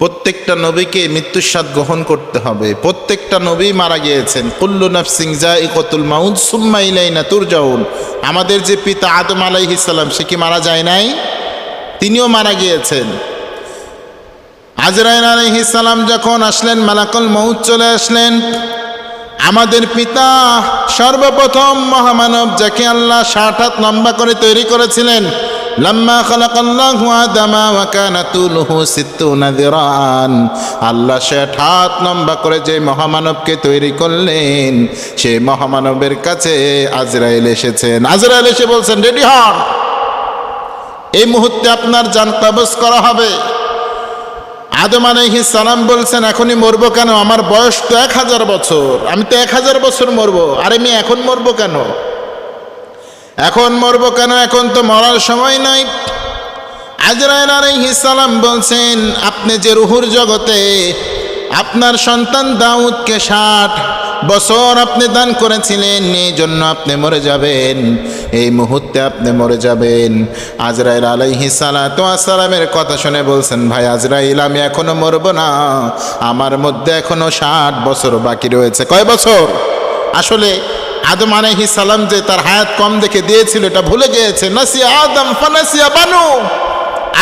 প্রত্যেকটা নবীকে মৃত্যুর স্বাদ গ্রহণ করতে হবে। প্রত্যেকটা নবী মারা গিয়েছেন। কুল্লু নাফসিং জা ইকতুল মাউদ সুম্মা ইলাইনা তুরজাউন। আমাদের যে পিতা আদম আলাইহিস সালাম, সে কি মারা যায় নাই? তিনিও মারা গিয়েছেন। আজরাইল আলাইহিস সালাম যখন আসলেন, মালাকুল মউত চলে আসলেন, আমাদের পিতা সর্বপ্রথম মহামানব, যাকে আল্লাহ ষাট হাত লম্বা করে তৈরি করেছিলেন লাম্মা খালাকাল্লাহু আদামা ওয়া কানা তুলুহু সিত্তুনা যিরান আল্লাহ ষাট হাত লম্বা করে যে মহামানবকে তৈরি করলেন, সেই মহামানবের কাছে আজরাইল এসেছেন। আজরাইল এসে বলছেন, রেডি হন। এই মুহূর্তে আপনার জান কবজ করা হবে। আদম আলাইহিস সালাম বলছেন, এখনই মরবো কেন? আমার বয়স তো এক হাজার বছর। আমি তো এক হাজার বছর মরবো। আরে আমি এখন মরবো কেন? এখন মরবো কেন? এখন তো মরার সময় নাই। আজরাইল আলাইহিস সালাম বলছেন, আপনি যে রুহুর জগতে আপনার সন্তান দাউদকে ষাট বছর আপনি দান করেছিলেন, এই জন্য আপনি মরে যাবেন। এই মুহূর্তে আপনি মরে যাবেন। আজরাইল আলাইহি সালামের কথা শুনে বলছেন, ভাই আজরাইল, আমি এখনও মরব না। আমার মধ্যে এখনও ষাট বছর বাকি রয়েছে। কয় বছর? আসলে আদম আলাইহি সালাম যে তার হায়াত কম দেখে দিয়েছিল, এটা ভুলে গিয়েছে। নাসিয়া আদম, ফানাসিয়া বানু।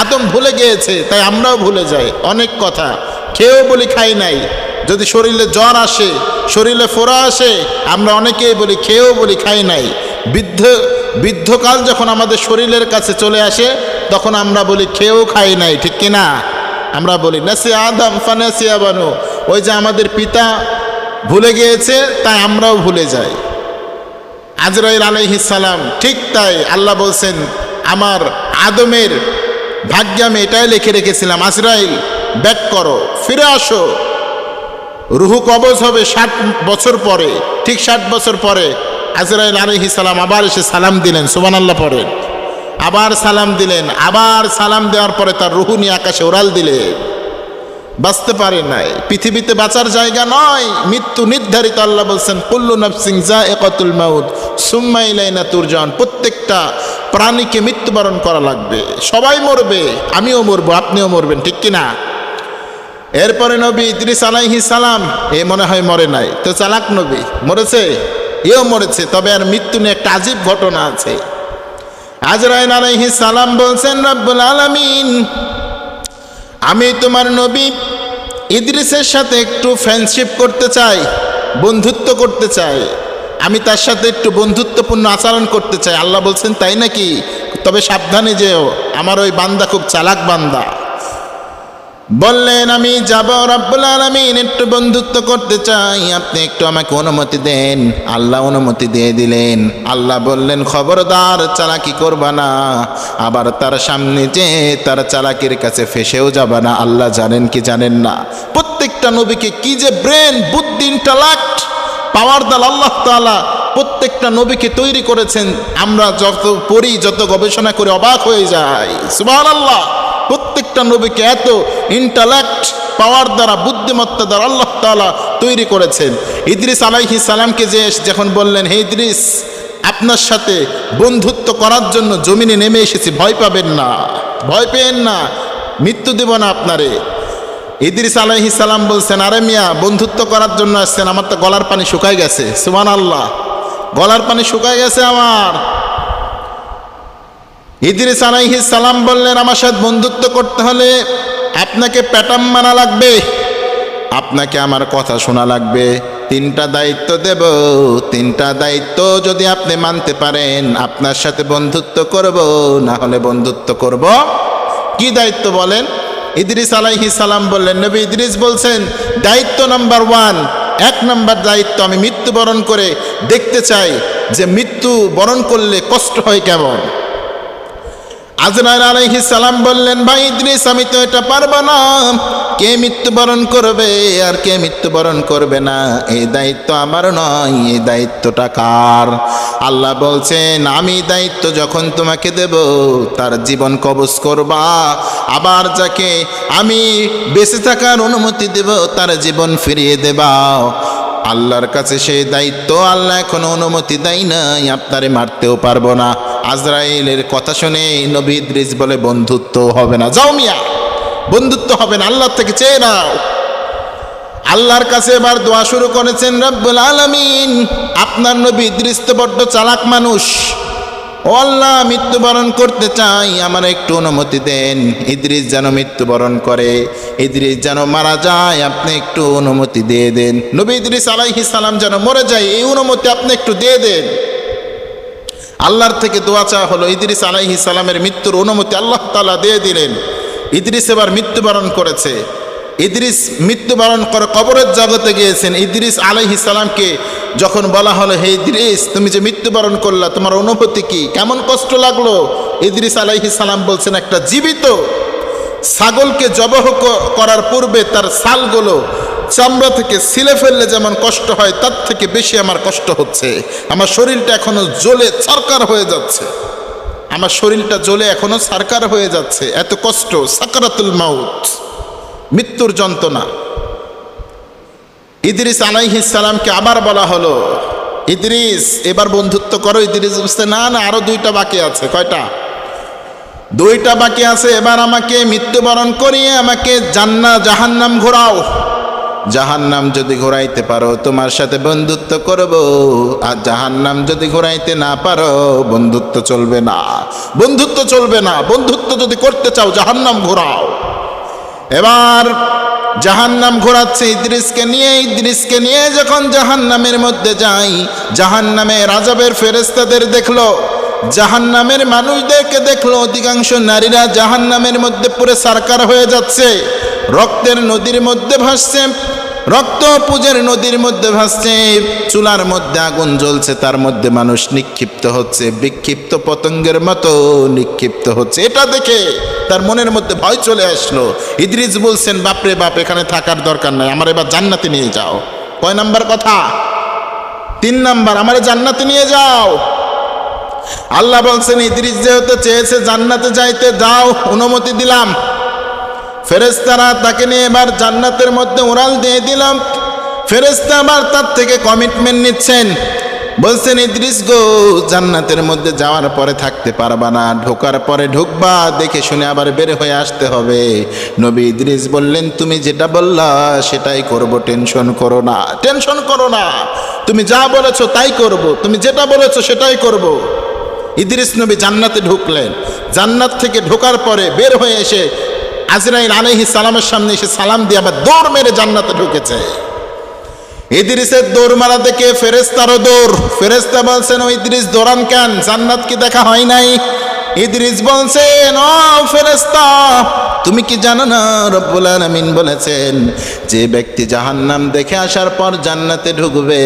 আদম ভুলে গিয়েছে, তাই আমরাও ভুলে যাই। অনেক কথা। খেয়েও বলি খাই নাই। যদি শরীরে জ্বর আসে, শরীরে ফোড়া আসে, আমরা অনেকেই বলি খেয়েও বলি খাই নাই। বৃদ্ধ, বৃদ্ধকাল যখন আমাদের শরীরের কাছে চলে আসে, তখন আমরা বলি খেয়েও খাই নাই, ঠিক কিনা আমরা বলি নাসি আদম, ফানাসিয়া বানু। ওই যে আমাদের পিতা ভুলে গিয়েছে, তাই আমরাও ভুলে যাই। আজরাইল আলাইহিস সালাম, ঠিক তাই আল্লাহ বলছেন, আমার আদমের ভাগ্যে আমি এটাই লিখে রেখেছিলাম, আজরাইল, ব্যাক করো, ফিরে আসো। রুহু কবজ হবে ষাট বছর পরে, ঠিক ষাট বছর পরে আজরাইল আলাইহিস সালাম আবার এসে সালাম দিলেন সুবান আল্লাহ পরে আবার সালাম দিলেন, আবার সালাম দেওয়ার পরে তার রুহু নিয়ে আকাশে ওরাল দিলেন। বাঁচতে পারে নাই। পৃথিবীতে বাঁচার জায়গা নয়। মৃত্যু নির্ধারিত আল্লাহ বলছেন, কুল্লু নফসিং জা একতুল মাউদ সুম্মা ইলাইনা তুরজান প্রত্যেকটা প্রাণীকে মৃত্যুবরণ করা লাগবে। সবাই মরবে। আমিও মরবো, আপনিও মরবেন, ঠিক কিনা? এরপরে নবী ইদ্রিস আলাইহি সালাম, এ মনে হয় মরে নাই। তো চালাক নবী, মরেছে? এও মরেছে, তবে আর মৃত্যু নিয়ে একটা আজীব ঘটনা আছে। আজরাইল আলাইহি সালাম বলছেন, রব্বুল আলামিন আমি তোমার নবী ইদ্রিসের সাথে একটু ফ্রেন্ডশিপ করতে চাই, বন্ধুত্ব করতে চাই। আমি তার সাথে একটু বন্ধুত্বপূর্ণ আচরণ করতে চাই। আল্লাহ বলছেন, তাই নাকি? তবে সাবধানে যেও, আমার ওই বান্দা খুব চালাক বান্দা। বললেন, আমি যাব রব্বুল আলমিন। একটু বন্ধুত্ব করতে চাই। আপনি একটু আমাকে অনুমতি দেন। আল্লাহ অনুমতি দিয়ে দিলেন। আল্লাহ বললেন, খবরদার, চালাকি করবা না। আবার তার সামনে যে তার চালাকির কাছে ফেসেও যাবা না। আল্লাহ জানেন কি জানেন না। প্রত্যেকটা নবীকে কি যে ব্রেন, বুদ্ধি, ইন্টালাক্ট, পাওয়ার দাল আল্লাহ তাআলা প্রত্যেকটা নবীকে তৈরি করেছেন। আমরা যত পড়ি, যত গবেষণা করে, অবাক হয়ে যাই। সুবহানাল্লাহ। প্রত্যেকটা নবীকে এত ইন্টালেক্ট পাওয়ার দ্বারা, বুদ্ধিমত্তা দ্বারা আল্লাহ তাআলা তৈরি করেছেন। ইদ্রিস আলাইহি সালামকে যে যখন বললেন, হে ইদ্রিস, আপনার সাথে বন্ধুত্ব করার জন্য জমিনে নেমে এসেছি, ভয় পাবেন না, ভয় পেয়েন না, মৃত্যু দেব না আপনারে। ইদ্রিস আলাইহি সালাম বলছেন, আরে মিয়া, বন্ধুত্ব করার জন্য আসছেন, আমার তো গলার পানি শুকায় গেছে সুমান আল্লাহ গলার পানি শুকায় গেছে আমার। ইদ্রিস আলাইহিস সালাম বললেন, আমার সাথে বন্ধুত্ব করতে হলে আপনাকে প্যাটাম মানা লাগবে, আপনাকে আমার কথা শোনা লাগবে। তিনটা দায়িত্ব দেব, তিনটা দায়িত্ব যদি আপনি মানতে পারেন, আপনার সাথে বন্ধুত্ব করব, না হলে বন্ধুত্ব করব কি দায়িত্ব বলেন? ইদ্রিস আলাইহিস সালাম বললেন, নবী ইদ্রিস বলছেন, দায়িত্ব নাম্বার ওয়ান, এক নাম্বার দায়িত্ব আমি মৃত্যুবরণ করে দেখতে চাই, যে মৃত্যু বরণ করলে কষ্ট হয় কেমন? আজরাইল আলাইহিস সালাম বললেন, ভাই ইদ্রিস, আমি তো এটা পারব না। কে মৃত্যুবরণ করবে আর কে মৃত্যুবরণ করবে না? এই দায়িত্ব আমার নয়, এই দায়িত্বটা কার? আল্লাহ বলছেন, আমি দায়িত্ব যখন তোমাকে দেব, তার জীবন কবজ করবা। আবার যাকে আমি বেঁচে থাকার অনুমতি দেব, তার জীবন ফিরিয়ে দেবা। আল্লাহর কাছে সেই দায়িত্ব আল্লাহ এখন অনুমতি দেয় নাই, আপনারে মারতেও পারব না। আজরাইলের কথা শুনে নবী ইদ্রিস বলে, বন্ধুত্ব হবে না। যাও মিয়া, বন্ধুত্ব হবে না, আল্লাহর থেকে চেয়ে নাও। আল্লাহর কাছে এবার দোয়া শুরু করেছেন, রব্বুল আলামিন, আপনার নবী ইদ্রিস তো বড্ড চালাক মানুষ। ও আল্লাহ, মৃত্যুবরণ করতে চাই, আমার একটু অনুমতি দেন। ইদ্রিস যেন মৃত্যুবরণ করে, ইদ্রিস যেন মারা যায়, আপনি একটু অনুমতি দিয়ে দেন। নবী ইদ্রিস আলাইহিস সালাম যেন মরে যায়, এই অনুমতি আপনি একটু দিয়ে দেন। আল্লাহর থেকে দোয়া চাওয়া হলো। ইদ্রিস আলাইহি সালামের মৃত্যুর অনুমতি আল্লাহ তালা দিয়ে দিলেন। ইদ্রিস এবার মৃত্যুবরণ করেছে। ইদ্রিস মৃত্যুবরণ করে কবরের জগতে গিয়েছেন। ইদ্রিস আলাইহি সালামকে যখন বলা হলো, হে ইদ্রিস, তুমি যে মৃত্যুবরণ করলা, তোমার অনুভূতি কি? কেমন কষ্ট লাগল? ইদ্রিস আলাইহি সালাম বলছেন, একটা জীবিত ছাগলকে জবহ করার পূর্বে তার সালগুলো চামড়া থেকে ছিলে ফেললে যেমন কষ্ট হয়, তার থেকে বেশি আমার কষ্ট হচ্ছে। আমার শরীরটা এখনও জ্বলে সরকার হয়ে যাচ্ছে। আমার শরীরটা জ্বলে এখনও সারকার হয়ে যাচ্ছে। এত কষ্ট, সাকারাতুল মাউত, মৃত্যুর যন্ত্রণা। ইদ্রিস আলাইহিস সালামকে আবার বলা হলো, ইদ্রিস, এবার বন্ধুত্ব করো। ইদ্রিস বুঝতে না না, আরও দুইটা বাকি আছে। কয়টা? দুইটা বাকি আছে। এবার আমাকে মৃত্যুবরণ করিয়ে আমাকে জান্না জাহান্নাম ঘোরাও। জাহান্নাম যদি ঘোরাইতে পারো, তোমার সাথে বন্ধুত্ব করব। আর জাহান্নাম যদি ঘোরাইতে না পারো, বন্ধুত্ব চলবে না। বন্ধুত্ব চলবে না। বন্ধুত্ব যদি করতে চাও, জাহান্নাম ঘোরাও। এবার জাহান্নাম ঘোরাচ্ছে ইদ্রিসকে নিয়ে। ইদ্রিসকে নিয়ে যখন জাহান্নামের মধ্যে যাই জাহান্নামে রাজাবের ফেরেস্তাদের দেখল। জাহান্নামের মানুষদেরকে দেখল। অধিকাংশ নারীরা জাহান্নামের মধ্যে পুরো সারকার হয়ে যাচ্ছে। রক্তের নদীর মধ্যে ভাসছে, রক্ত পূজের নদীর মধ্যে ভাসছে, চুলার মধ্যে আগুন জ্বলছে, তার মধ্যে মানুষ নিক্ষিপ্ত হচ্ছে, বিক্ষিপ্ত পতঙ্গের মতো নিক্ষিপ্ত হচ্ছে। এটা দেখে তার মনের মধ্যে ভয় চলে আসলো। ইদ্রিস বলছেন, বাপরে বাপ, এখানে থাকার দরকার নাই, আমার এবার জান্নাতে নিয়ে যাও। কয় নাম্বার কথা? তিন নাম্বার, আমার জান্নাতে নিয়ে যাও। আল্লাহ বলছেন, ইদ্রিস যেহেতু চেয়েছে জান্নাতে যাইতে, যাও, অনুমতি দিলাম। ফেরেস্তারা তাকে নিয়ে এবার জান্নাতের মধ্যে উড়াল দিয়ে দিলাম। ফেরেস্তা আবার তার থেকে কমিটমেন্ট নিচ্ছেন। বলছেন, ইদ্রিস গো, জান্নাতের মধ্যে যাওয়ার পরে থাকতে পারবা না। ঢোকার পরে ঢুকবা, দেখে শুনে আবার বের হয়ে আসতে হবে। নবী ইদ্রিস বললেন, তুমি যেটা বললা, সেটাই করব, টেনশন করো না। টেনশন করো না। তুমি যা বলেছ তাই করব। তুমি যেটা বলেছ সেটাই করব। ইদ্রিস নবী জান্নাতে ঢুকলেন। জান্নাত থেকে ঢোকার পরে বের হয়ে এসে আজরাইল আলাইহি সালামের সামনে এসে সালাম দিয়ে আবার দৌড় মেরে জান্নাতে ঢুকেছে। ইদ্রিসের দৌড় মারা দেখে ফেরেস্তারও দৌড়? ফেরেস্তা বলছেন, ও ইদ্রিস, দৌড়ান কেন? জান্নাত কি দেখা হয় নাই? ইদ্রিস বলছেন, ও ফেরেস্তা তুমি কি জানো না রব্বুল আলামিন বলেছেন, যে ব্যক্তি জাহান্নাম দেখে আসার পর জান্নাতে ঢুকবে,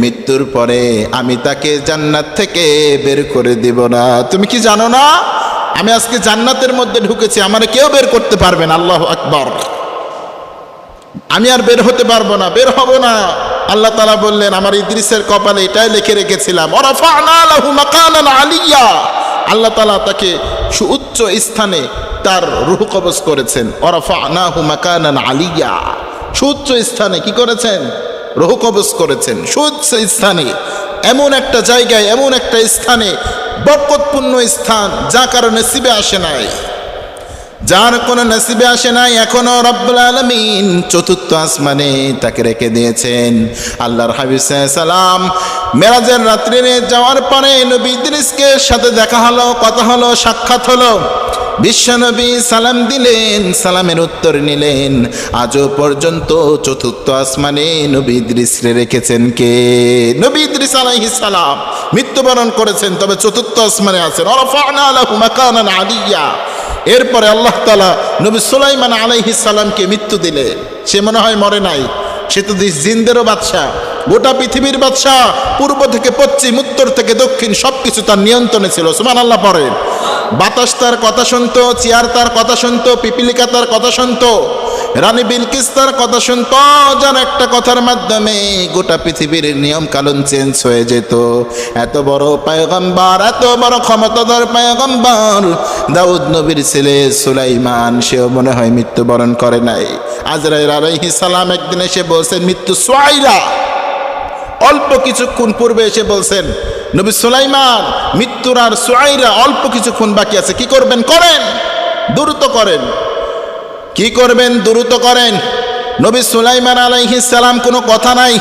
মৃত্যুর পরে আমি তাকে জান্নাত থেকে বের করে দিব না। তুমি কি জানো না? আমি আজকে জান্নাতের মধ্যে ঢুকেছি, আমার কেউ বের করতে পারবে না, আল্লাহ আকবর আমি আর বের হতে পারব না, বের হব না আল্লাহ তালা বললেন, আমার ইদ্রিসের কপালে এটাই লিখে রেখেছিলাম আলিয়্যা। আল্লাহ তালা তাকে সুউচ্চ স্থানে তার রুহ কবজ করেছেন, ওরাফা'নাহু মাকানান আলিয়্যা। সুউচ্চ স্থানে কি করেছেন রুহ কবজ করেছেন সুউচ্চ স্থানে, এমন একটা জায়গায়, এমন একটা স্থানে বরকতপূর্ণ স্থান, যা কারও নসিবে আসে নাই। যার কোনো নসিবে আসে নাই, এখনও রব্বুল আলমিন চতুর্থ আসমানে তাকে রেখে দিয়েছেন। আল্লাহর হাবিব সালাম মেরাজের রাত্রে যাওয়ার পরে নবী সাথে দেখা হলো, কথা হলো, সাক্ষাৎ হলো। বিশ্বনবী সালাম দিলেন, সালামের উত্তর নিলেন। আজও পর্যন্ত চতুর্থ আসমানে নবী ইদ্রিসরে রেখেছেন কে? নবী ইদ্রিস আলাইহিস সালাম মৃত্যুবরণ করেছেন, তবে চতুর্থ আসমানে আছেন। আলিয়্যা এরপরে আল্লাহ তালা নবী সুলাইমান আলাইহি সালামকে মৃত্যু দিলেন। সে মনে হয় মরে নাই। সে তো জিন্দেরও বাদশাহ। গোটা পৃথিবীর বাদশাহ পূর্ব থেকে পশ্চিম, উত্তর থেকে দক্ষিণ সব কিছু তার নিয়ন্ত্রণে ছিল। সুমান আল্লাহ পড়েন। বাতাস তার কথা শুনত, চেয়ার তার কথা শুনতো, পিপিলিকা তার কথা শুনতো, রানী বিলকিস তার কথা শুনতো যার একটা কথার মাধ্যমে গোটা পৃথিবীর নিয়ম কানুন চেঞ্জ হয়ে যেত। এত বড় পায়গম্বর, এত বড় ক্ষমতাধর পায়গম্বর, দাউদ নবীর ছেলে সুলাইমান, সেও মনে হয় মৃত্যুবরণ করে নাই। আজরাইল আলাইহিস সালাম একদিন এসে বলছে মৃত্যু সোয়াইলা। অল্প কিছুক্ষণ পূর্বে এসে বলছেন, নবী সুলাইমান, মৃত্যুর আর সোয়াইরা অল্প কিছুক্ষণ বাকি আছে, কি করবেন? করেন, দ্রুত করেন। কি করবেন? দ্রুত করেন। নবী সুলাইমান আলাইহিস সালাম, কোনো কথা নাই।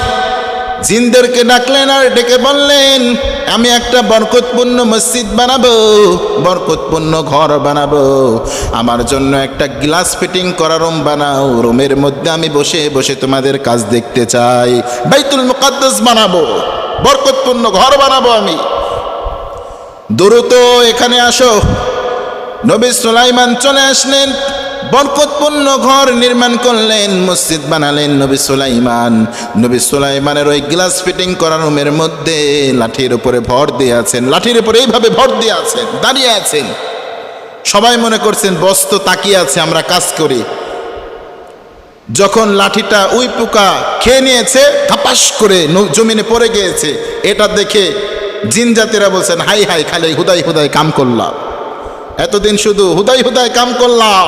জিনদেরকে ডাকলেন আর ডেকে বললেন, আমি একটা বরকতপূর্ণ মসজিদ বানাবো, বরকতপূর্ণ ঘর বানাবো। আমার জন্য একটা গ্লাস ফিটিং করা রুম বানাও। রুমের মধ্যে আমি বসে বসে তোমাদের কাজ দেখতে চাই। বাইতুল মুকাদ্দাস বানাবো, বরকতপূর্ণ ঘর বানাবো আমি। দ্রুত এখানে আসো। নবী সুলাইমান চলে আসলেন। বরকতপূর্ণ ঘর নির্মাণ করলেন, মসজিদ বানালেন নবী সুলাইমান। নবী সুলাইমানের ওই গ্লাস ফিটিং করা রুমের মধ্যে লাঠির উপরে ভর দিয়ে আছেন। লাঠির উপরে এইভাবে ভর দিয়ে আছেন, দাঁড়িয়ে আছেন। সবাই মনে করছেন বস্ত তাকিয়ে আছে, আমরা কাজ করি। যখন লাঠিটা উই পোকা খেয়ে নিয়েছে থাপাস করে জমিনে পড়ে গিয়েছে, এটা দেখে জিন জাতিরা বলছেন, হাই হাই, খালি হুদাই হুদাই কাম করলাম। এতদিন শুধু হুদাই হুদাই কাম করলাম।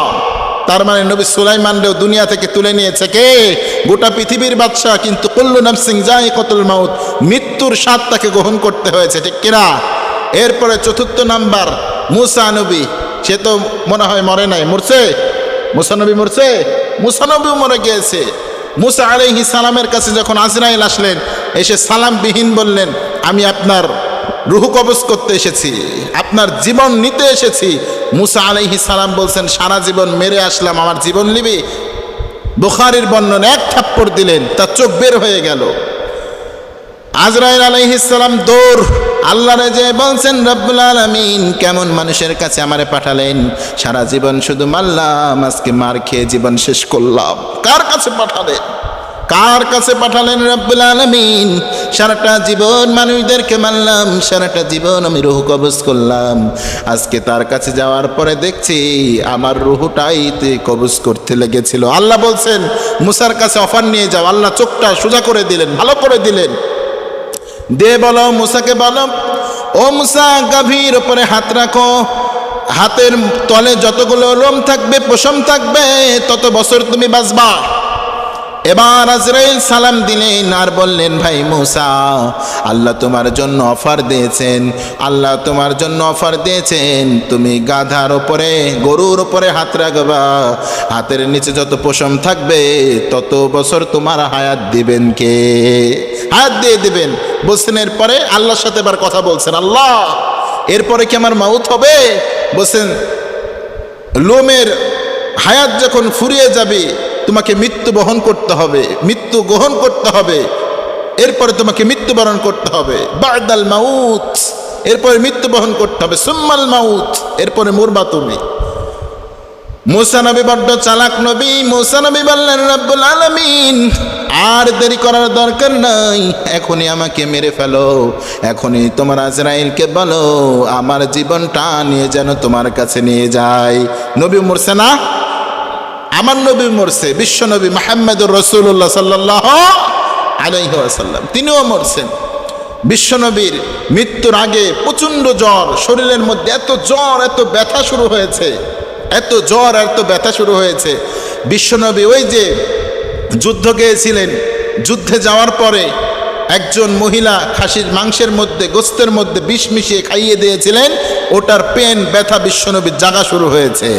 তার মানে নবী সুলাইমানরেও দুনিয়া থেকে তুলে নিয়েছে কে? গোটা পৃথিবীর বাদশাহ, কিন্তু কল্লু সিং যাই কতুল মাউত মৃত্যুর স্বাদ তাকে গ্রহণ করতে হয়েছে, ঠিক কিনা? এরপরে চতুর্থ নাম্বার, মুসা নবী। সে তো মনে হয় মরে নাই, মরছে? মুসানবী মরছে? মুসানবীও মরে গিয়েছে। মুসা আলাইহি সালামের কাছে যখন আজরাইল আসলেন, এসে সালাম বিহীন বললেন, আমি আপনার রুহু কবজ করতে এসেছি, আপনার জীবন নিতে এসেছি। মুসা আলাইহি সালাম বলছেন, সারা জীবন মেরে আসলাম, আমার জীবন নিবি? বুখারির বর্ণন, এক থাপ্পড় দিলেন, তার চোখ বের হয়ে গেল। আজরাইল আলাইহিসালাম দৌড়, আল্লাহ যে বলছেন, রব্বুল আলামিন, কেমন মানুষের কাছে আমারে পাঠালেন? সারা জীবন শুধু মারলাম, আজকে মার খেয়ে জীবন শেষ করলাম। কার কাছে পাঠালেন? কার কাছে পাঠালেন রব্বুল আলামিন? সারাটা জীবন মানুষদেরকে মানলাম, সারাটা জীবন আমি রুহু কবজ করলাম। আজকে তার কাছে যাওয়ার পরে দেখছি আমার রুহুটাই কবজ করতে লেগেছিল। আল্লাহ বলছেন, মুসার কাছে অফার নিয়ে যাও, আল্লাহ চোখটা সোজা করে দিলেন, ভালো করে দিলেন। দে বলো, মুসাকে বলো, ও মুসা, গাভীর ওপরে হাত রাখো। হাতের তলে যতগুলো লোম থাকবে পশম থাকবে, তত বছর তুমি বাঁচবা। এবার আজরাইল সালাম দিলেন আর বললেন, ভাই মুসা, আল্লাহ তোমার জন্য অফার দিয়েছেন, আল্লাহ তোমার জন্য অফার দিয়েছেন। তুমি গাধার ওপরে গরুর ওপরে হাত রাখবা। হাতের নিচে যত পশম থাকবে, তত বছর তোমার হায়াত দিবেন কে? হায়াত দিয়ে দিবেন। বলছেন এরপরে আল্লাহর সাথে এবার কথা বলছেন। আল্লাহ, এরপরে কি আমার মাউথ হবে? বলছেন লোমের হায়াত যখন ফুরিয়ে যাবে তোমাকে মৃত্যু বহন করতে হবে, মৃত্যু গ্রহণ করতে হবে, এরপরে তোমাকে মৃত্যুবরণ করতে হবে। বাদাল মাউত, এরপরে মৃত্যু বহন করতে হবে। সুম্মাল মাউত, এরপরে মরবা তুমি। নবী বড্ড চালাক নবী নবী বললেন, রব্বুল আলামিন, আর দেরি করার দরকার নাই, এখনই আমাকে মেরে ফেলো, এখনই তোমার আজরাইলকে বলো, আমার জীবনটা নিয়ে যেন তোমার কাছে নিয়ে যায়। নবী মরছে না আমার নবী মরছে, বিশ্ব নবী মাহমুদুর রসুল্লাহ সাল্লাহ আলাইসাল্লাম তিনিও মরছেন। বিশ্বনবীর মৃত্যুর আগে প্রচণ্ড জ্বর, শরীরের মধ্যে এত জ্বর, এত ব্যথা শুরু হয়েছে, এত জ্বর এত ব্যথা শুরু হয়েছে। বিশ্বনবী ওই যে যুদ্ধ গিয়েছিলেন, যুদ্ধে যাওয়ার পরে একজন মহিলা খাসির মাংসের মধ্যে, গোস্তের মধ্যে বিষ মিশিয়ে খাইয়ে দিয়েছিলেন, ওটার পেন ব্যথা বিশ্বনবীর জাগা শুরু হয়েছে।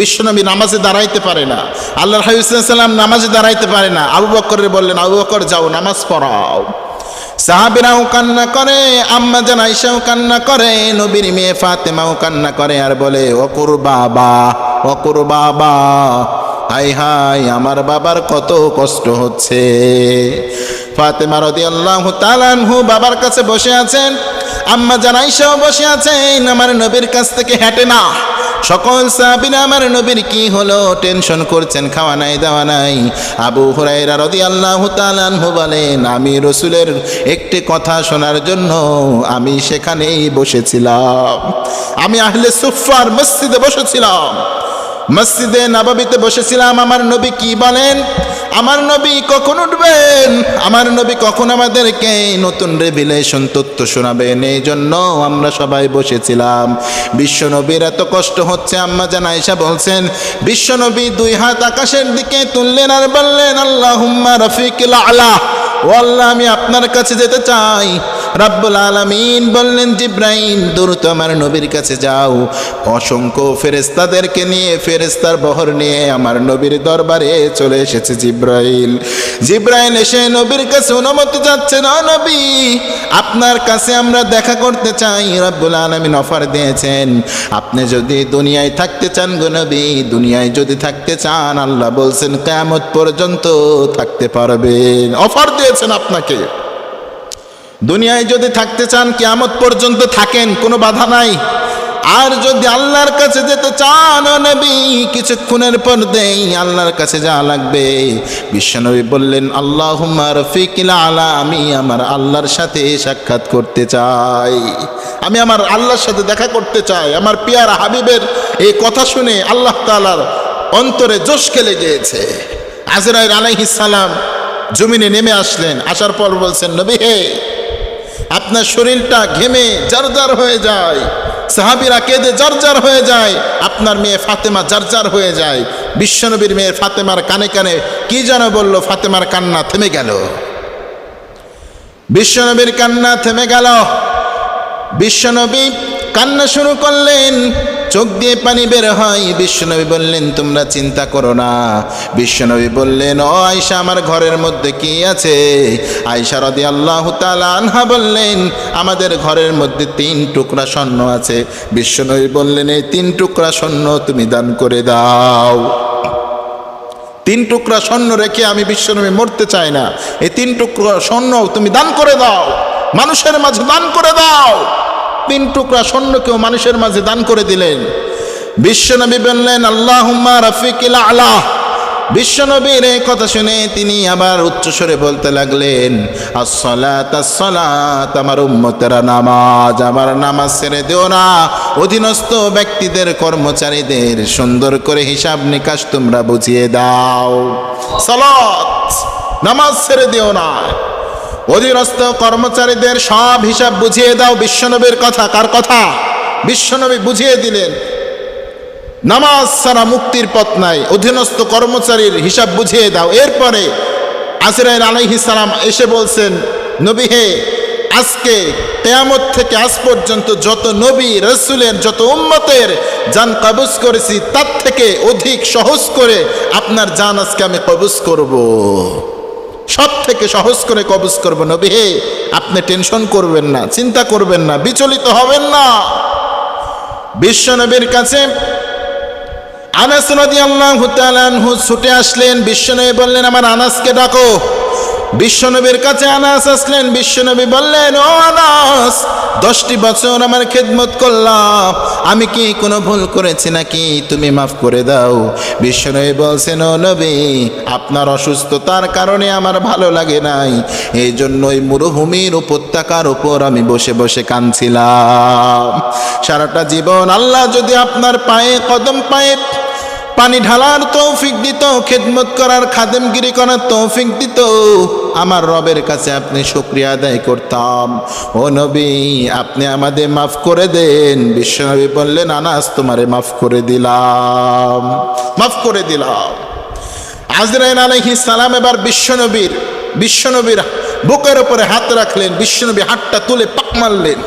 বিশ্বনবী নামাজে দাঁড়াইতে পারে না। আল্লাহ হাইসাল্লাম নামাজে দাঁড়াইতে পারে না। আবু বকরের বললেন, আবু বকর, যাও, নামাজ পড়াও। সাহাবিরাও কান্না করে, আম্মা জান আইসাও কান্না করে, নবীর মেয়ে ফাতেমাও কান্না করে আর বলে অকুর বাবা অকুর বাবা, হাই হাই, আমার বাবার কত কষ্ট হচ্ছে। ফাতেমা রদি আল্লাহ তালানহু বাবার কাছে বসে আছেন, আম্মা জান আইসাও বসে আছেন, আমার নবীর কাছ থেকে হেঁটে না। সকল সাহাবিরা আমার নবীর কি হলো? টেনশন করছেন, খাওয়া নাই, দাওয়া নাই। আবু হুরাইরা রদি আল্লাহ তালানহু বলেন, আমি রসুলের একটি কথা শোনার জন্য আমি সেখানেই বসেছিলাম। আমি আহলে সুফার মসজিদে বসেছিলাম। মসজিদে নবাবিতে বসেছিলাম, আমার নবী কি বলেন? আমার নবী কখন উঠবেন? আমার নবী কখন আমাদেরকে নতুন রেভিলেশন তথ্য শোনাবেন? এই জন্য আমরা সবাই বসেছিলাম। বিশ্ব নবীর এত কষ্ট হচ্ছে, আম্মা জান আয়েশা বলছেন, বিশ্ব নবী দুই হাত আকাশের দিকে তুললেন আর বললেন আল্লাহ রফিক আলা। ও আল্লাহ, আমি আপনার কাছে যেতে চাই। রাব্বুল আলামিন বললেন, জিব্রাইল, দ্রুত আমার নবীর কাছে যাও। অসংখ্য ফেরেস্তাদেরকে নিয়ে ফেরেস্তার বহর নিয়ে আমার নবীর দরবারে চলে এসেছে জিব্রাইল। জিব্রাইল এসে নবীর কাছে অনুমতি চাচ্ছে, না নবী, আপনার কাছে আমরা দেখা করতে চাই। রব্বুল আলামিন অফার দিয়েছেন, আপনি যদি দুনিয়ায় থাকতে চান গো নবী, দুনিয়ায় যদি থাকতে চান, আল্লাহ বলছেন, কেয়ামত পর্যন্ত থাকতে পারবেন। অফার দিয়েছেন আপনাকে। দুনিয়ায় যদি থাকতে চান, কিয়ামত পর্যন্ত থাকেন, কোনো বাধা নাই। আর যদি আল্লাহর কাছে যেতে চান নবী, কিছুক্ষণের পর দেই আল্লাহর কাছে যা লাগবে। বিশ্বনবী বললেন আল্লাহ রফিকিল আলা, আমি আমার আল্লাহর সাথে সাক্ষাৎ করতে চাই। আমি আমার আল্লাহর সাথে দেখা করতে চাই। আমার পিয়ার হাবিবের এই কথা শুনে আল্লাহ তালার অন্তরে জোশ খেলে গিয়েছে। আজরাইল আলাইহিস সালাম জমিনে নেমে আসলেন। আসার পর বলছেন, নবী হে, আপনার শরীরটা ঘেমে জারজার হয়ে যায়। সাহাবিরা কেঁদে জারজার হয়ে যায়। আপনার মেয়ে ফাতেমা জারজার হয়ে যায়। বিশ্বনবীর মেয়ে ফাতেমার কানে কানে কি যেন বলল, ফাতেমার কান্না থেমে গেল। বিশ্বনবীর কান্না থেমে গেল। বিশ্বনবী কান্না শুরু করলেন। চোখ দিয়ে পানি বের হয়। বিশ্বনবী বললেন, তোমরা চিন্তা করো না। বিশ্বনবী বললেন, ও আয়সা আমার ঘরের মধ্যে কি আছে? আয়সা রদি আল্লাহ আনহা বললেন, আমাদের ঘরের মধ্যে তিন টুকরা স্বর্ণ আছে। বিশ্বনবী বললেন, এই তিন টুকরা স্বর্ণ তুমি দান করে দাও। তিন টুকরা স্বর্ণ রেখে আমি বিশ্বনবী মরতে চাই না। এই তিন টুকরা স্বর্ণ তুমি দান করে দাও। মানুষের মাঝে দান করে দাও। তিন টুকরা স্বর্ণকেও মানুষের মাঝে দান করে দিলেন। বিশ্বনবী বললেন আল্লাহ রফিকিল আলাহ বিশ্বনবীর এই কথা শুনে তিনি আবার উচ্চস্বরে বলতে লাগলেন, আসসালাত আসসালাত, আমার উম্মতেরা নামাজ, আমার নামাজ ছেড়ে দিও না। অধীনস্থ ব্যক্তিদের কর্মচারীদের সুন্দর করে হিসাব নিকাশ তোমরা বুঝিয়ে দাও। সালাত, নামাজ ছেড়ে দিও না। অধীনস্থ কর্মচারীদের সব হিসাব বুঝিয়ে দাও, বিশ্বনবীর কথা, কার কথা? বিশ্বনবী বুঝিয়ে দিলেন, নামাজ সারা মুক্তির পথ নাই, অধীনস্থ কর্মচারীর হিসাব বুঝিয়ে দাও। এরপরে আসরাইল আলাইহিস সালাম এসে বলছেন, নবী হে, আজকে কেয়ামত থেকে আজ পর্যন্ত যত নবী, রসুলের, যত উম্মতের যান কবজ করেছি, তার থেকে অধিক সহজ করে আপনার জান আজকে আমি কবজ করব। সব থেকে সহজ করে কবজ করব। নবী হে, আপনি টেনশন করবেন না, চিন্তা করবেন না, বিচলিত হবেন না। বিশ্বনবীর কাছে আনাস রাদিয়াল্লাহু তাআলা আনহু ছুটে আসলেন। বিশ্বনবী বললেন, আমার আনাসকে ডাকো। বিশ্বনবীর কাছে আনাস আসলেন। বিশ্বনবী বললেন, ও আনাস, দশটি বছর আমার খেদমত করলাম। আমি কি কোনো ভুল করেছি নাকি? তুমি মাফ করে দাও। বিশ্বনবী বলছেন, ও নবী, আপনার অসুস্থতার কারণে আমার ভালো লাগে নাই। এই জন্য ওই মরুভূমির উপত্যকার উপর আমি বসে বসে কাঁদছিলাম। সারাটা জীবন আল্লাহ যদি আপনার পায়ে কদম পায়ে পানি ঢালার তৌফিক দিত, খেদমত করার খাদেমগিরি করার তৌফিক দিত। আমার রবের কাছে আপনি শুক্রিয়া আদায় করতাম। ও নবী, আপনি আমাদের মাফ করে দেন। বিশ্বনবী বললেন, আনাস, তোমারে মাফ করে দিলাম। মাফ করে দিলাম। আজরাইল আলাইহিস সালাম এবার বিশ্বনবীর বিশ্বনবীর বুকের উপরে হাত রাখলেন বিশ্বনবী হাতটা তুলে পাক মারলেন।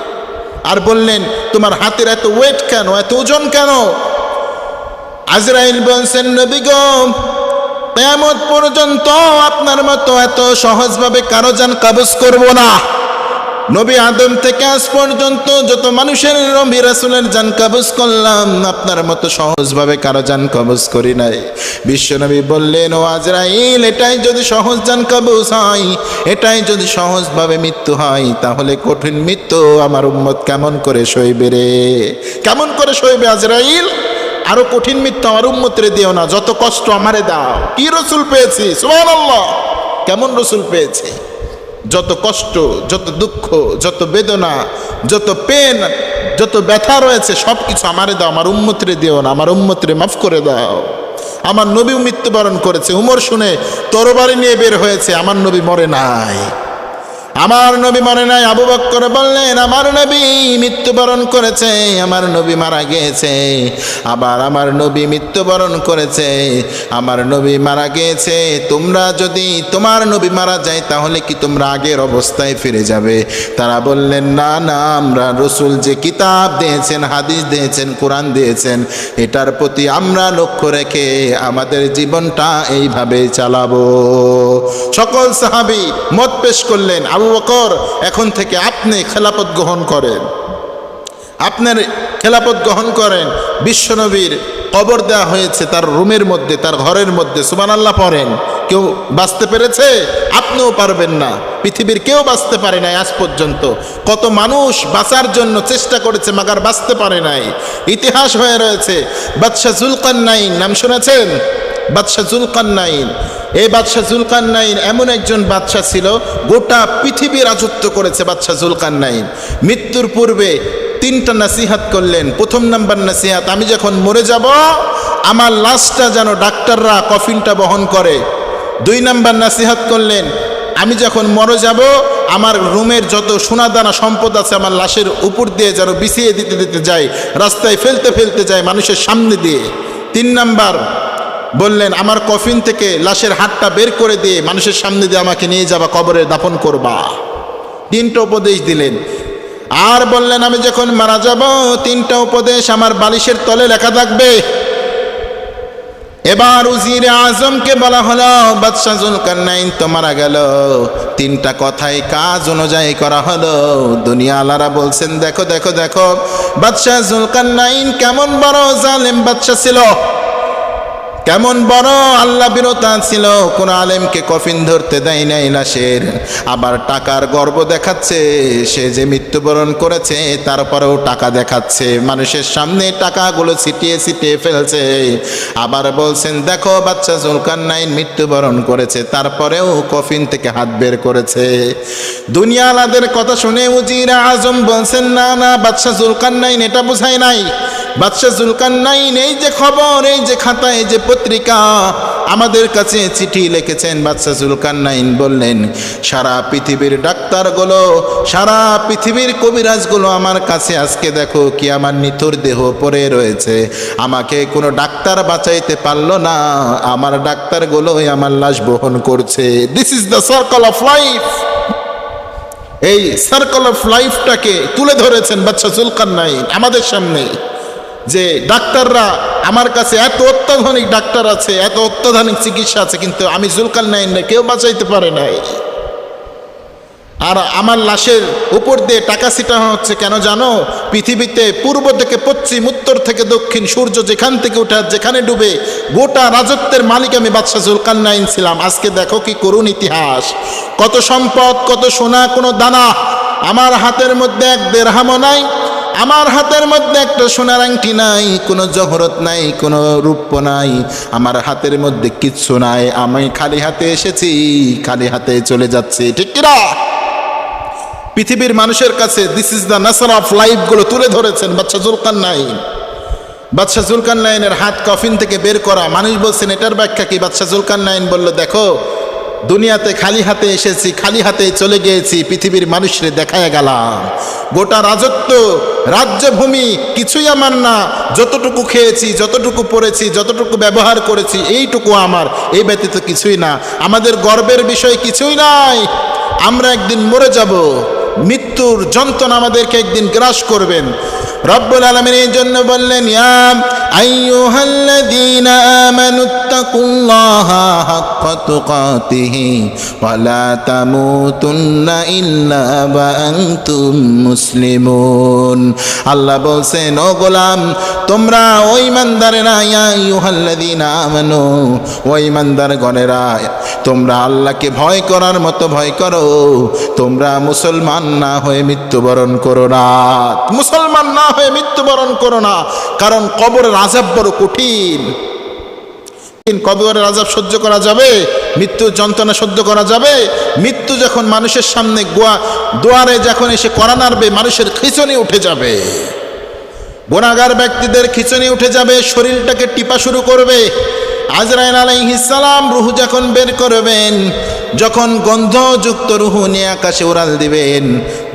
আর বললেন, তোমার হাতের এত ওয়েট কেন? এত ওজন কেন? আজরাইল বলছেন, নবী গো, কেয়ামত পর্যন্ত আপনার মতো এত সহজভাবে কারও যান কাবজ করব না। নবী আদম থেকে আজ পর্যন্ত যত মানুষের নবী রাসুলের যান কাবজ করলাম, আপনার মতো সহজভাবে কারও যান কবজ করি নাই। বিশ্বনবী বললেন, ও আজরাইল, এটাই যদি সহজ যান কবজ হয়, এটাই যদি সহজভাবে মৃত্যু হয়, তাহলে কঠিন মৃত্যু আমার উম্মত কেমন করে সইবে রে? কেমন করে সইবে আজরাইল? আরও কঠিন মৃত্যু আমার উম্মতরে দিও না, যত কষ্ট আমারে দাও। কি রসুল পেয়েছি? সুবহানাল্লাহ। কেমন রসুল পেয়েছি? যত কষ্ট, যত দুঃখ, যত বেদনা, যত পেন, যত ব্যথা রয়েছে সব কিছু আমারে দাও, আমার উম্মতরে দিও না, আমার উম্মতরে মাফ করে দাও। আমার নবী মৃত্যুবরণ করেছে। উমর শুনে তরবারি নিয়ে বের হয়েছে, আমার নবী মরে নাই। আমার নবী মরে নাই, আবু বক্কর বললেন, আমার নবী মৃত্যুবরণ করেছে, আমার নবী মারা গিয়েছে। আবার আমার নবী মৃত্যুবরণ করেছে, আমার নবী মারা গিয়েছে। তোমরা যদি তোমার নবী মারা যায়, তাহলে কি তোমরা আগের অবস্থায় ফিরে যাবে? তারা বললেন, না না, আমরা রসুল যে কিতাব দিয়েছেন, হাদিস দিয়েছেন, কোরআন দিয়েছেন, এটার প্রতি আমরা লক্ষ্য রেখে আমাদের জীবনটা এইভাবে চালাবো। সকল সাহাবি মত পেশ করলেন, আবু বকর, এখন থেকে আপনি খেলাপথ গ্রহণ করেন। আপনার খেলাপথ গ্রহণ করেন, বিশ্বনবীর কবর দেওয়া হয়েছে তার রুমের মধ্যে, তার ঘরের মধ্যে সুমান আল্লাহ পড়েন। কেউ বাঁচতে পেরেছে? আপনিও পারবেন না। পৃথিবীর কেউ বাঁচতে পারে নাই আজ পর্যন্ত। কত মানুষ বাঁচার জন্য চেষ্টা করেছে, মাগার বাঁচতে পারে নাই। ইতিহাস হয়ে রয়েছে, বাদশাহ জুলকান নাইন নাম শুনেছেন? বাদশাহ জুলকান নাইন এই বাদশাহ জুলকান নাইন এমন একজন বাদশাহ ছিল, গোটা পৃথিবী রাজত্ব করেছে বাদশাহ জুলকান নাইন মৃত্যুর পূর্বে তিনটা নাসিহাত করলেন। প্রথম নাম্বার নাসিহাত, আমি যখন মরে যাব, আমার লাশটা যেন ডাক্তাররা কফিনটা বহন করে। দুই নাম্বার নাসিহাত করলেন, আমি যখন মরে যাব, আমার রুমের যত সোনাদানা সম্পদ আছে আমার লাশের উপর দিয়ে যেন বিছিয়ে দিতে দিতে যায় রাস্তায় ফেলতে ফেলতে যায় মানুষের সামনে দিয়ে। তিন নাম্বার বললেন, আমার কফিন থেকে লাশের হাতটা বের করে দিয়ে মানুষের সামনে দিয়ে আমাকে নিয়ে যাবা, কবরে দাফন করবা। তিনটা উপদেশ দিলেন। আর বললেন, আমি যখন মারা যাব, তিনটা উপদেশ আমার বালিশের তলে লেখা থাকবে। এবার উজির আজমকে বলা হলো, বাদশাহ জুলকারনাইন তো মারা গেল। তিনটা কথাই কাজ অনুযায়ী করা হলো। দুনিয়া আলারা বলছেন, দেখো দেখো দেখো, বাদশাহ জুলকারনাইন কেমন বড় জালেম বাদশাহ ছিল। কেমন বড় আল্লাহ বিরতা ছিল। কোন আলেমকে কফিন ধরতে দেয় নাই লাশের। আবার টাকার গর্ব দেখাচ্ছে। সে যে মৃত্যুবরণ করেছে, তারপরেও টাকা দেখাচ্ছে। মানুষের সামনে টাকাগুলো ছিটিয়ে ছিটিয়ে ফেলছে। আবার বলছেন, দেখো, বাচ্চা জুলকান নাইন মৃত্যুবরণ করেছে। তারপরেও কফিন থেকে হাত বের করেছে। দুনিয়ালাদের কথা শুনে উজিরা আজম বলছেন, না না, বাচ্চা জুলকান নাইন এটা বোঝায় নাই। বাদশাহ জুলকান নাইন এই যে খবর, এই যে খাতা, এই যে পত্রিকা, আমাদের কাছে চিঠি লিখেছেন বাদশাহ জুলকান নাইন বললেন, সারা পৃথিবীর ডাক্তারগুলো, সারা পৃথিবীর কবিরাজগুলো আমার কাছে আজকে দেখো, কি আমার নিথর দেহ পড়ে রয়েছে। আমাকে কোনো ডাক্তার বাঁচাইতে পারল না, আমার ডাক্তারগুলোই আমার লাশ বহন করছে। This is the circle of life এই সার্কল অফ লাইফটাকে তুলে ধরেছেন বাচ্চা জুলকান নাইন আমাদের সামনে। যে ডাক্তাররা আমার কাছে এত অত্যাধুনিক ডাক্তার আছে, এত অত্যাধুনিক চিকিৎসা আছে, কিন্তু আমি জুলকান নাইন না কেউ বাঁচাইতে পারে নাই। আর আমার লাশের উপর দিয়ে টাকা ছিটানো হচ্ছে, কেন জানো? পৃথিবীতে পূর্ব থেকে পশ্চিম, উত্তর থেকে দক্ষিণ, সূর্য যেখান থেকে উঠে যেখানে ডুবে, গোটা রাজত্বের মালিক আমি বাদশাহ জুলকান নাইন ছিলাম। আজকে দেখো কি করুন ইতিহাস। কত সম্পদ, কত সোনা, কোনো দানা আমার হাতের মধ্যে এক দেড়হামও নাই। আমার হাতের মধ্যে একটা সোনার আংটি নাই, কোনো জহরত নাই, কোনো রূপ্য নাই। আমার হাতের মধ্যে কিচ্ছু নাই, আমি খালি হাতে এসেছি, খালি হাতে চলে যাচ্ছি। ঠিক কিনা? পৃথিবীর মানুষের কাছে this is the nature of লাইফগুলো তুলে ধরেছেন বাচ্চা জুলকান নাইন বাদশাহ জুলকান নাইনের হাত কফিন থেকে বের করা। মানুষ বলছেন, এটার ব্যাখ্যা কি? বাদশাহ জুলকান নাইন বলল, দেখো দুনিয়াতে খালি হাতে এসেছি, খালি হাতে চলে গিয়েছি, পৃথিবীর মানুষরে দেখায় গেলাম। গোটা রাজত্ব, রাজ্যভূমি কিছুই আমার না। যতটুকু খেয়েছি, যতটুকু পড়েছি, যতটুকু ব্যবহার করেছি, এইটুকু আমার। এই ব্যতীত কিছুই না। আমাদের গর্বের বিষয় কিছুই নাই। আমরা একদিন মরে যাব। মৃত্যুর যন্ত্রণা আমাদেরকে একদিন গ্রাস করবেন। রব্বুল আলমিন এই জন্য বললেন ইল্লা মুসলিমুন। আল্লাহ বলছেন, ও গোলাম, তোমরা ওই ইমানদারেরা ইয়া আইয়ুহাল্লাযীনা গণেরা তোমরা আল্লাহকে ভয় করার মতো ভয় করো। তোমরা মুসলমান না হয়ে মৃত্যুবরণ করো না। মুসলমান না হয়ে মৃত্যুবরণ করো না। কারণ কবরের আজাব বড় কঠিন। কবরের আজাব সহ্য করা যাবে, মৃত্যুর যন্ত্রণা সহ্য করা যাবে। মৃত্যু যখন মানুষের সামনে গোয়া, দুয়ারে যখন এসে করা নাড়বে, মানুষের খিচনি উঠে যাবে। গোনাগার ব্যক্তিদের খিচনি উঠে যাবে, শরীরটাকে টিপা শুরু করবে। আজরাইল আলাইহিসালাম রুহু যখন বের করবেন, যখন গন্ধযুক্ত রুহু নিয়ে আকাশে উড়াল দিবেন,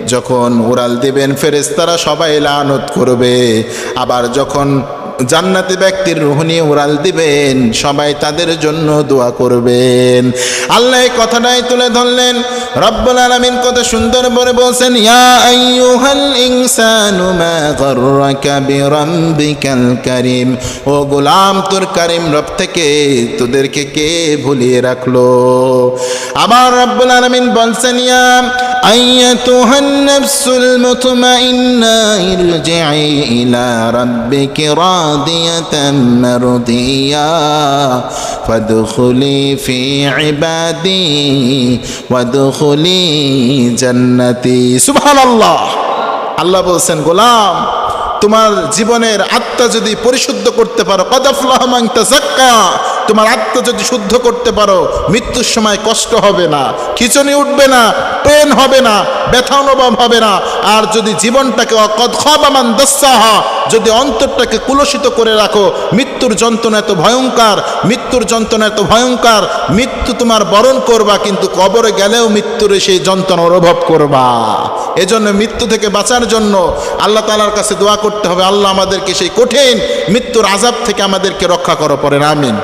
যখন উড়াল দিবেন ফেরেস্তারা সবাই লানত করবে। আবার যখন জান্নাতি ব্যক্তির রুহ নিয়ে উড়াল দিবেন, সবাই তাদের জন্য দোয়া করবেন। আল্লাহ এই কথাটাই তুলে ধরলেন। রব্বুল আলামিন কত সুন্দর করে বলছেন, ইয়া আইয়ুহাল ইনসানু মা গাররাকা বিরাব্বিকাল কারীম। ও গোলাম, তোর কারীম রব থেকে তোদেরকে কে ভুলিয়ে রাখল? আবার রব্বুল আলামিন বলছেন, ইয়া আইয়াতুহান নাফসুল মুতমাইন্না ইরজিই ইলা রাব্বিকি রাদিয়াতাম فادخلي في عبادي وادخلي جنتي. سبحان الله আল্লাহ বলছেন, গোলাম, তোমার জীবনের আত্মা যদি পরিশুদ্ধ করতে পারো কদাফলাহমাং তাজাক্কা তোমার আত্মা যদি শুদ্ধ করতে পারো, মৃত্যুর সময় কষ্ট হবে না, খিচুনি উঠবে না, পেন হবে না, ব্যথা অনুভব হবে না। আর যদি জীবনটাকে অকদ খবামান দস্যাহা যদি অন্তরটাকে কুলসিত করে রাখো, মৃত্যুর যন্ত্রণা এত ভয়ঙ্কর, মৃত্যুর যন্ত্রণা এত ভয়ঙ্কর, মৃত্যু তোমার বরণ করবা, কিন্তু কবরে গেলেও মৃত্যুর সেই যন্ত্রণা অনুভব করবা। এজন্য মৃত্যু থেকে বাঁচার জন্য আল্লাহ তালার কাছে দোয়া করতে হবে। আল্লাহ আমাদেরকে সেই কঠিন মৃত্যুর আজাব থেকে আমাদেরকে রক্ষা করো পরে আমিন।